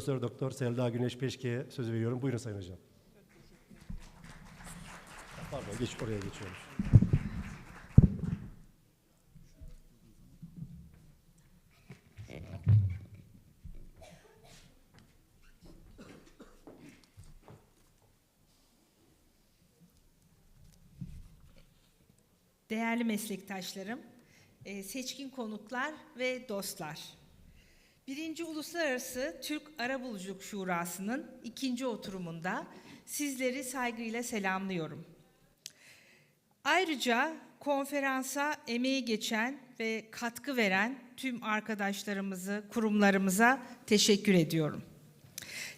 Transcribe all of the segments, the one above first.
Profesör Doktor Selda Güneş Peşke'ye sözü veriyorum. Buyurun Sayın Hocam. Pardon, geç oraya geçiyoruz. Değerli meslektaşlarım, e, seçkin konuklar ve dostlar. Birinci Uluslararası Türk Arabuluculuk Şurası'nın ikinci oturumunda sizleri saygıyla selamlıyorum. Ayrıca konferansa emeği geçen ve katkı veren tüm arkadaşlarımızı, kurumlarımıza teşekkür ediyorum.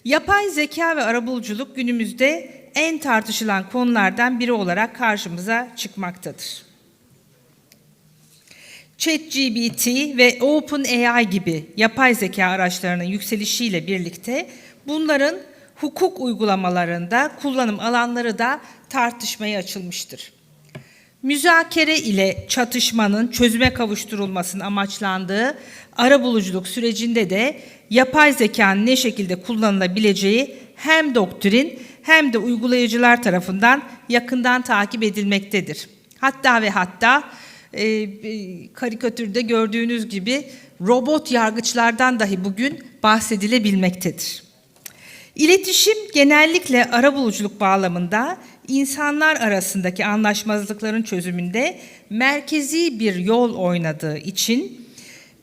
Yapay zeka ve arabuluculuk günümüzde en tartışılan konulardan biri olarak karşımıza çıkmaktadır. ChatGPT ve OpenAI gibi yapay zeka araçlarının yükselişiyle birlikte bunların hukuk uygulamalarında kullanım alanları da tartışmaya açılmıştır. Müzakere ile çatışmanın çözüme kavuşturulmasının amaçlandığı arabuluculuk sürecinde de yapay zekanın ne şekilde kullanılabileceği hem doktrin hem de uygulayıcılar tarafından yakından takip edilmektedir. Hatta ve hatta e, e, karikatürde gördüğünüz gibi robot yargıçlardan dahi bugün bahsedilebilmektedir. İletişim genellikle arabuluculuk bağlamında insanlar arasındaki anlaşmazlıkların çözümünde merkezi bir yol oynadığı için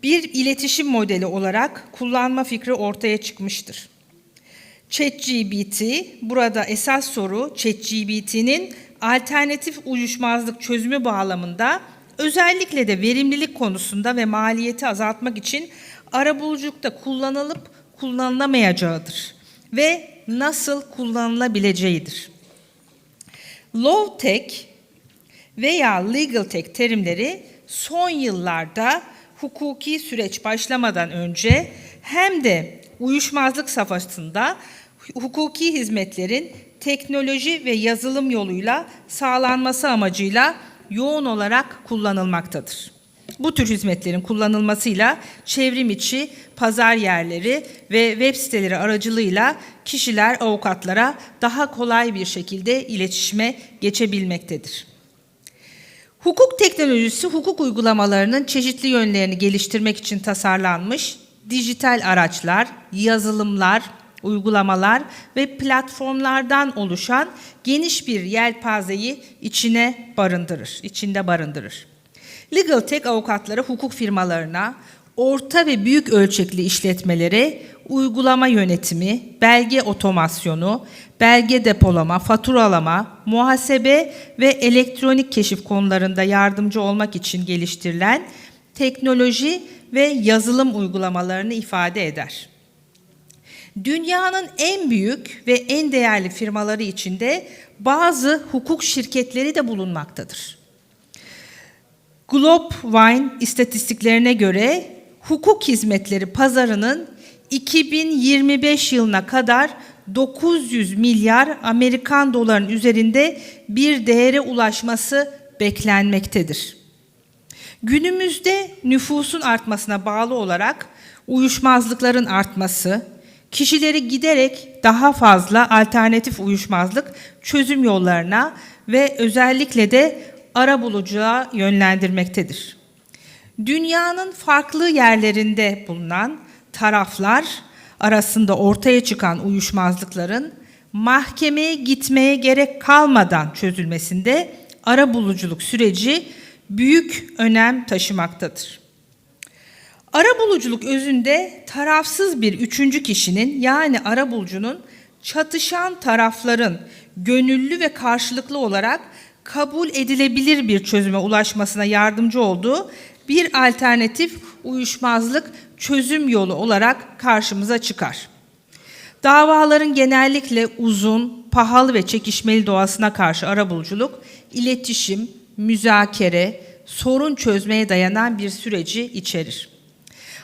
bir iletişim modeli olarak kullanma fikri ortaya çıkmıştır. ChatGPT burada esas soru ChatGPT'nin alternatif uyuşmazlık çözümü bağlamında özellikle de verimlilik konusunda ve maliyeti azaltmak için arabuluculukta kullanılıp kullanılamayacağıdır ve nasıl kullanılabileceğidir. Low tech veya legal tech terimleri son yıllarda hukuki süreç başlamadan önce hem de uyuşmazlık safhasında hukuki hizmetlerin teknoloji ve yazılım yoluyla sağlanması amacıyla yoğun olarak kullanılmaktadır. Bu tür hizmetlerin kullanılmasıyla çevrim içi pazar yerleri ve web siteleri aracılığıyla kişiler avukatlara daha kolay bir şekilde iletişime geçebilmektedir. Hukuk teknolojisi hukuk uygulamalarının çeşitli yönlerini geliştirmek için tasarlanmış dijital araçlar, yazılımlar, uygulamalar ve platformlardan oluşan geniş bir yelpazeyi içine barındırır, içinde barındırır. Legal Tech avukatları hukuk firmalarına, orta ve büyük ölçekli işletmelere uygulama yönetimi, belge otomasyonu, belge depolama, faturalama, muhasebe ve elektronik keşif konularında yardımcı olmak için geliştirilen teknoloji ve yazılım uygulamalarını ifade eder. Dünyanın en büyük ve en değerli firmaları içinde bazı hukuk şirketleri de bulunmaktadır. Globewine istatistiklerine göre hukuk hizmetleri pazarının 2025 yılına kadar 900 milyar Amerikan doların üzerinde bir değere ulaşması beklenmektedir. Günümüzde nüfusun artmasına bağlı olarak uyuşmazlıkların artması, kişileri giderek daha fazla alternatif uyuşmazlık çözüm yollarına ve özellikle de arabulucuğa yönlendirmektedir. Dünyanın farklı yerlerinde bulunan taraflar arasında ortaya çıkan uyuşmazlıkların mahkemeye gitmeye gerek kalmadan çözülmesinde arabuluculuk süreci büyük önem taşımaktadır. Arabuluculuk özünde tarafsız bir üçüncü kişinin yani arabulucunun çatışan tarafların gönüllü ve karşılıklı olarak kabul edilebilir bir çözüme ulaşmasına yardımcı olduğu bir alternatif uyuşmazlık çözüm yolu olarak karşımıza çıkar. Davaların genellikle uzun, pahalı ve çekişmeli doğasına karşı arabuluculuk, iletişim, müzakere, sorun çözmeye dayanan bir süreci içerir.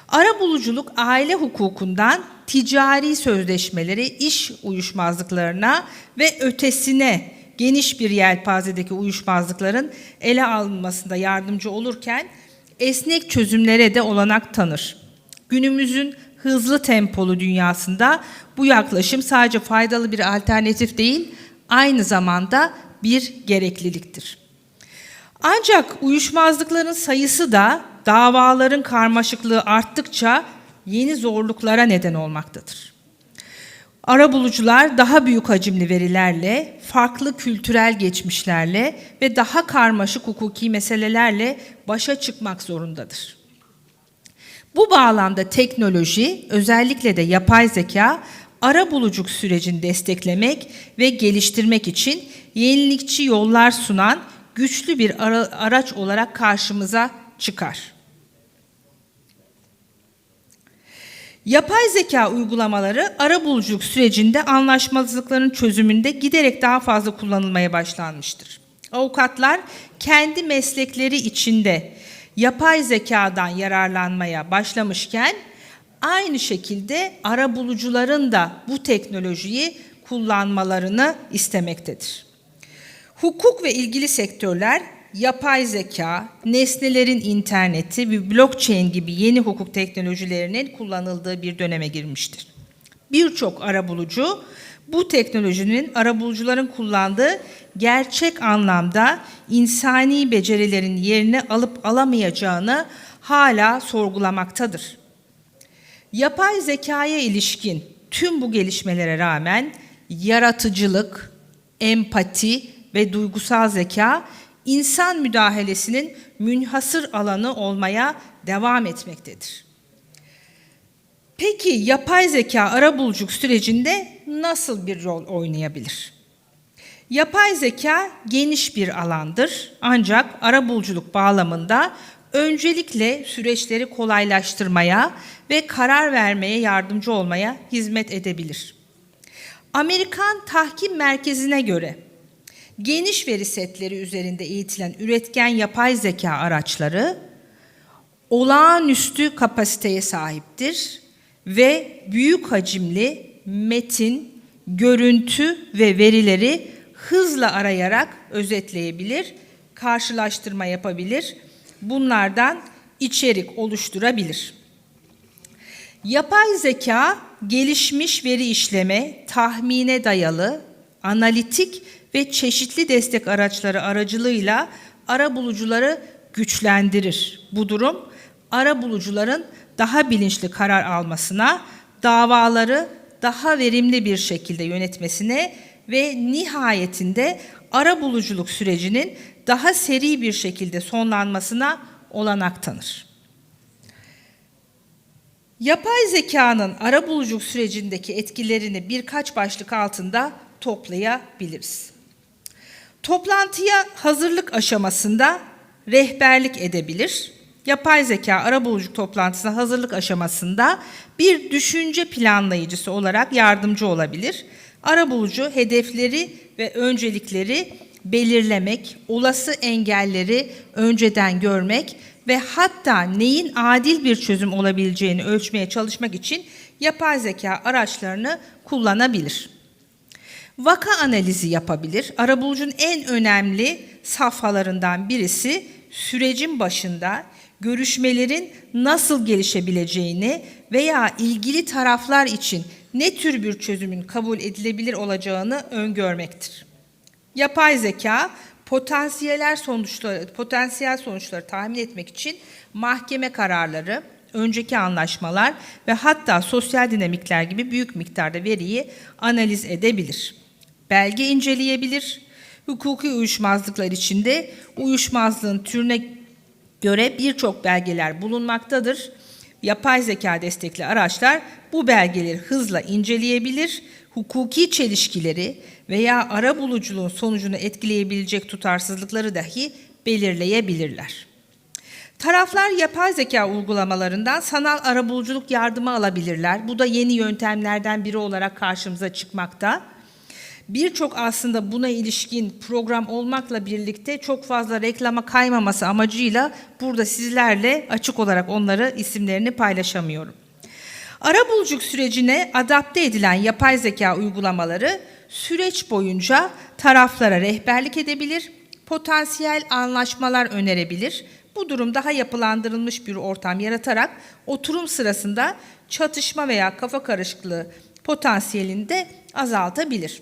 Arabuluculuk aile hukukundan ticari sözleşmeleri, iş uyuşmazlıklarına ve ötesine geniş bir yelpazedeki uyuşmazlıkların ele alınmasında yardımcı olurken esnek çözümlere de olanak tanır. Günümüzün hızlı tempolu dünyasında bu yaklaşım sadece faydalı bir alternatif değil, aynı zamanda bir gerekliliktir. Ancak uyuşmazlıkların sayısı da davaların karmaşıklığı arttıkça yeni zorluklara neden olmaktadır. Arabulucular daha büyük hacimli verilerle, farklı kültürel geçmişlerle ve daha karmaşık hukuki meselelerle başa çıkmak zorundadır. Bu bağlamda teknoloji, özellikle de yapay zeka, arabuluculuk sürecini desteklemek ve geliştirmek için yenilikçi yollar sunan güçlü bir ara- araç olarak karşımıza çıkar. Yapay zeka uygulamaları arabuluculuk sürecinde anlaşmazlıkların çözümünde giderek daha fazla kullanılmaya başlanmıştır. Avukatlar kendi meslekleri içinde yapay zekadan yararlanmaya başlamışken aynı şekilde arabulucuların da bu teknolojiyi kullanmalarını istemektedir. Hukuk ve ilgili sektörler yapay zeka, nesnelerin interneti ve blockchain gibi yeni hukuk teknolojilerinin kullanıldığı bir döneme girmiştir. Birçok arabulucu bu teknolojinin arabulucuların kullandığı gerçek anlamda insani becerilerin yerini alıp alamayacağını hala sorgulamaktadır. Yapay zekaya ilişkin tüm bu gelişmelere rağmen yaratıcılık, empati ve duygusal zeka insan müdahalesinin münhasır alanı olmaya devam etmektedir. Peki yapay zeka arabuluculuk sürecinde nasıl bir rol oynayabilir? Yapay zeka geniş bir alandır ancak arabuluculuk bağlamında öncelikle süreçleri kolaylaştırmaya ve karar vermeye yardımcı olmaya hizmet edebilir. Amerikan Tahkim Merkezi'ne göre geniş veri setleri üzerinde eğitilen üretken yapay zeka araçları olağanüstü kapasiteye sahiptir ve büyük hacimli metin, görüntü ve verileri hızla arayarak özetleyebilir, karşılaştırma yapabilir, bunlardan içerik oluşturabilir. Yapay zeka gelişmiş veri işleme, tahmine dayalı, analitik ve çeşitli destek araçları aracılığıyla arabulucuları güçlendirir. Bu durum arabulucuların daha bilinçli karar almasına, davaları daha verimli bir şekilde yönetmesine ve nihayetinde arabuluculuk sürecinin daha seri bir şekilde sonlanmasına olanak tanır. Yapay zekanın arabuluculuk sürecindeki etkilerini birkaç başlık altında toplayabiliriz. Toplantıya hazırlık aşamasında rehberlik edebilir. Yapay zeka arabuluculuk toplantısına hazırlık aşamasında bir düşünce planlayıcısı olarak yardımcı olabilir. Arabulucu hedefleri ve öncelikleri belirlemek, olası engelleri önceden görmek ve hatta neyin adil bir çözüm olabileceğini ölçmeye çalışmak için yapay zeka araçlarını kullanabilir. Vaka analizi yapabilir. Arabulucun en önemli safhalarından birisi sürecin başında görüşmelerin nasıl gelişebileceğini veya ilgili taraflar için ne tür bir çözümün kabul edilebilir olacağını öngörmektir. Yapay zeka potansiyeller sonuçları, potansiyel sonuçları tahmin etmek için mahkeme kararları, önceki anlaşmalar ve hatta sosyal dinamikler gibi büyük miktarda veriyi analiz edebilir. Belge inceleyebilir. Hukuki uyuşmazlıklar içinde uyuşmazlığın türüne göre birçok belgeler bulunmaktadır. Yapay zeka destekli araçlar bu belgeleri hızla inceleyebilir, hukuki çelişkileri veya ara buluculuğun sonucunu etkileyebilecek tutarsızlıkları dahi belirleyebilirler. Taraflar yapay zeka uygulamalarından sanal arabuluculuk yardımı alabilirler. Bu da yeni yöntemlerden biri olarak karşımıza çıkmakta. Birçok aslında buna ilişkin program olmakla birlikte çok fazla reklama kaymaması amacıyla burada sizlerle açık olarak onları isimlerini paylaşamıyorum. Arabuluculuk sürecine adapte edilen yapay zeka uygulamaları süreç boyunca taraflara rehberlik edebilir, potansiyel anlaşmalar önerebilir, Bu durum daha yapılandırılmış bir ortam yaratarak oturum sırasında çatışma veya kafa karışıklığı potansiyelini de azaltabilir.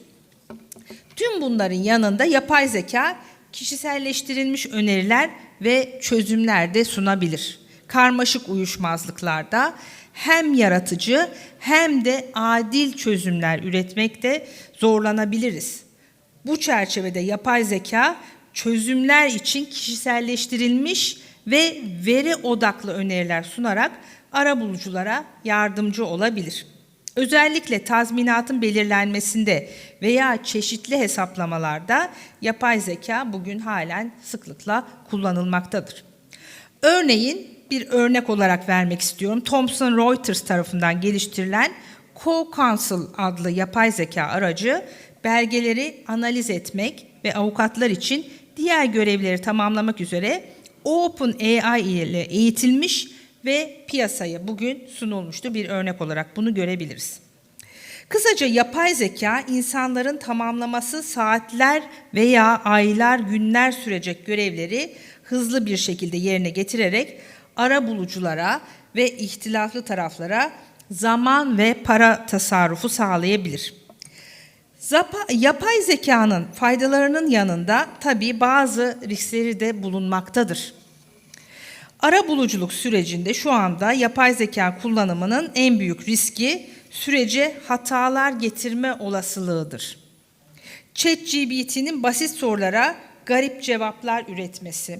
Tüm bunların yanında yapay zeka kişiselleştirilmiş öneriler ve çözümler de sunabilir. Karmaşık uyuşmazlıklarda hem yaratıcı hem de adil çözümler üretmekte zorlanabiliriz. Bu çerçevede yapay zeka çözümler için kişiselleştirilmiş ve veri odaklı öneriler sunarak arabuluculara yardımcı olabilir. Özellikle tazminatın belirlenmesinde veya çeşitli hesaplamalarda yapay zeka bugün halen sıklıkla kullanılmaktadır. Örneğin bir örnek olarak vermek istiyorum. Thomson Reuters tarafından geliştirilen Co-Counsel adlı yapay zeka aracı belgeleri analiz etmek ve avukatlar için diğer görevleri tamamlamak üzere OpenAI ile eğitilmiş ve piyasaya bugün sunulmuştu bir örnek olarak bunu görebiliriz. Kısaca yapay zeka insanların tamamlaması saatler veya aylar, günler sürecek görevleri hızlı bir şekilde yerine getirerek ara buluculara ve ihtilaflı taraflara zaman ve para tasarrufu sağlayabilir. Zapa- yapay zekanın faydalarının yanında tabii bazı riskleri de bulunmaktadır. Ara buluculuk sürecinde şu anda yapay zeka kullanımının en büyük riski sürece hatalar getirme olasılığıdır. ChatGPT'nin basit sorulara garip cevaplar üretmesi,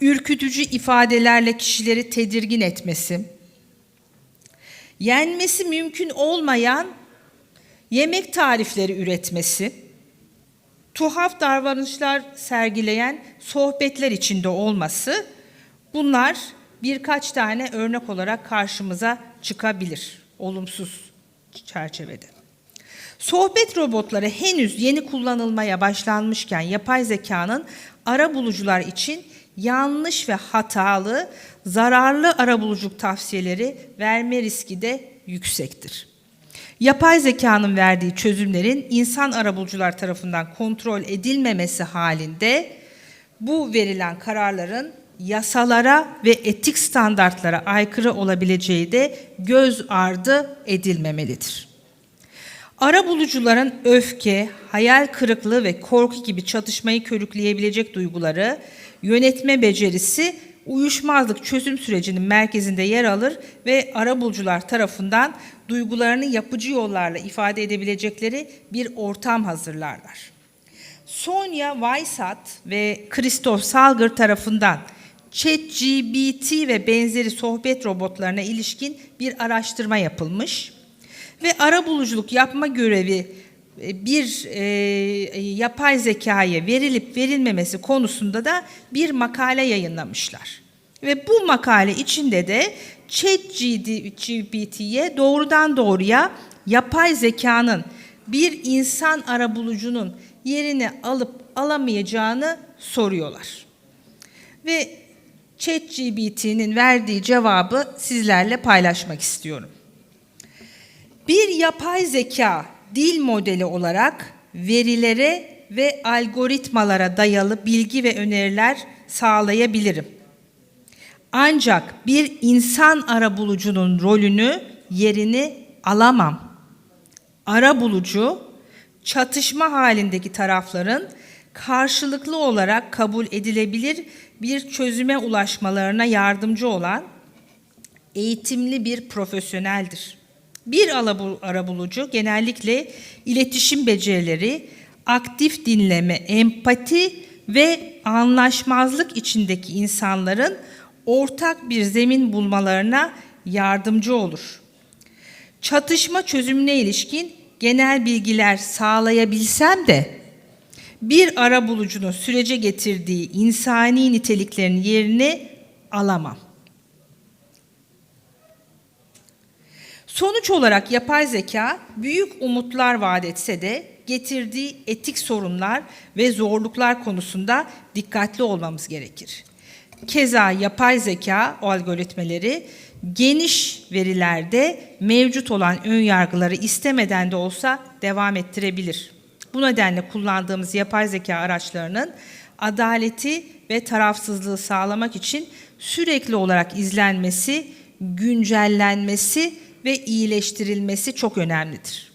ürkütücü ifadelerle kişileri tedirgin etmesi, yenmesi mümkün olmayan yemek tarifleri üretmesi, tuhaf davranışlar sergileyen sohbetler içinde olması bunlar birkaç tane örnek olarak karşımıza çıkabilir olumsuz çerçevede. Sohbet robotları henüz yeni kullanılmaya başlanmışken yapay zekanın ara bulucular için yanlış ve hatalı, zararlı arabuluculuk tavsiyeleri verme riski de yüksektir. Yapay zekanın verdiği çözümlerin insan arabulucular tarafından kontrol edilmemesi halinde bu verilen kararların yasalara ve etik standartlara aykırı olabileceği de göz ardı edilmemelidir. Ara bulucuların öfke, hayal kırıklığı ve korku gibi çatışmayı körükleyebilecek duyguları, yönetme becerisi uyuşmazlık çözüm sürecinin merkezinde yer alır ve ara bulucular tarafından duygularını yapıcı yollarla ifade edebilecekleri bir ortam hazırlarlar. Sonia Weissat ve Christoph Salger tarafından ChatGPT ve benzeri sohbet robotlarına ilişkin bir araştırma yapılmış ve ara buluculuk yapma görevi e, bir e, yapay zekaya verilip verilmemesi konusunda da bir makale yayınlamışlar. Ve bu makale içinde de ChatGPT'ye doğrudan doğruya yapay zekanın bir insan arabulucunun yerini alıp alamayacağını soruyorlar. Ve ChatGPT'nin verdiği cevabı sizlerle paylaşmak istiyorum. Bir yapay zeka dil modeli olarak verilere ve algoritmalara dayalı bilgi ve öneriler sağlayabilirim. Ancak bir insan arabulucunun rolünü, yerini alamam. Arabulucu, çatışma halindeki tarafların karşılıklı olarak kabul edilebilir bir çözüme ulaşmalarına yardımcı olan eğitimli bir profesyoneldir. Bir arabulucu genellikle iletişim becerileri, aktif dinleme, empati ve anlaşmazlık içindeki insanların ortak bir zemin bulmalarına yardımcı olur. Çatışma çözümüne ilişkin genel bilgiler sağlayabilsem de bir ara bulucunun sürece getirdiği insani niteliklerin yerini alamam. Sonuç olarak yapay zeka büyük umutlar vaat etse de getirdiği etik sorunlar ve zorluklar konusunda dikkatli olmamız gerekir. Keza yapay zeka o algoritmaları geniş verilerde mevcut olan ön yargıları istemeden de olsa devam ettirebilir. Bu nedenle kullandığımız yapay zeka araçlarının adaleti ve tarafsızlığı sağlamak için sürekli olarak izlenmesi, güncellenmesi ve iyileştirilmesi çok önemlidir.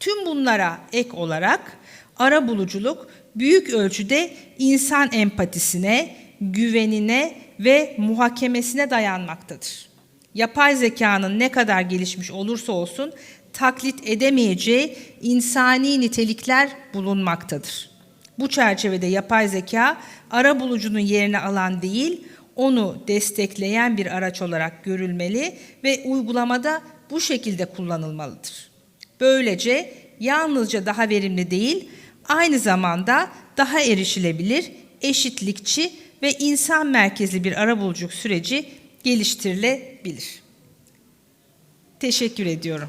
Tüm bunlara ek olarak ara buluculuk büyük ölçüde insan empatisine, güvenine ve muhakemesine dayanmaktadır. Yapay zekanın ne kadar gelişmiş olursa olsun taklit edemeyeceği insani nitelikler bulunmaktadır. Bu çerçevede yapay zeka ara bulucunun yerini alan değil, onu destekleyen bir araç olarak görülmeli ve uygulamada bu şekilde kullanılmalıdır. Böylece yalnızca daha verimli değil, aynı zamanda daha erişilebilir, eşitlikçi ve insan merkezli bir arabuluculuk süreci geliştirilebilir. Teşekkür ediyorum.